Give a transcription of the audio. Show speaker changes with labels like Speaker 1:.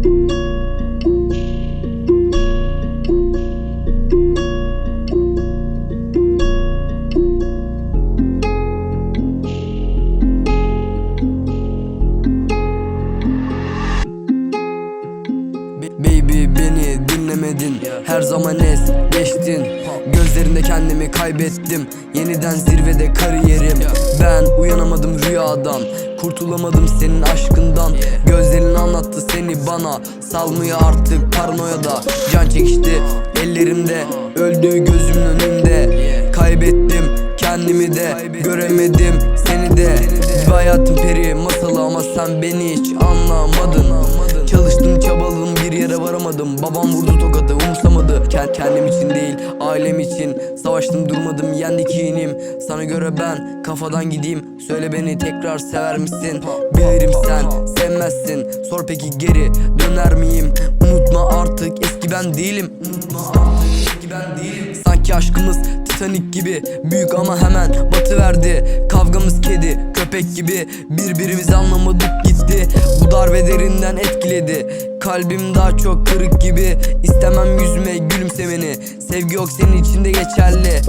Speaker 1: Baby beni dinlemedin. Her zaman es geçtin. Gözlerinde kendimi kaybettim. Yeniden zirvede kariyerim. Ben uyanamadım rüyadan. Kurtulamadım senin aşkından. Gözlerin anlattı bana Salmıyor artık paranoyada Can çekişti ellerimde Öldü gözümün önünde Kaybettim kendimi de Göremedim seni de Bir hayatın peri masalı ama sen beni hiç anlamadın. Çalıştım çabaladım bir yere varamadım. Babam vurdu tokadı umursamadı. Kend- Kendim için değil ailem için. Savaştım durmadım yendik yiğinim Sana göre ben kafadan gideyim. Söyle beni tekrar sever misin? Bilirim sen sevmezsin. Sor peki geri döner miyim? Unutma artık eski ben değilim. Unutma artık eski ben değilim. Sanki aşkımız Titanic gibi Büyük ama hemen batıverdi. Kavgamız kedi köpek gibi Birbirimizi anlamadık gitti. Bu darbe derinden etkiledi. Kalbim daha çok kırık gibi. İstemem yüzüme gülümsemeni Sevgi yok senin içinde geçerli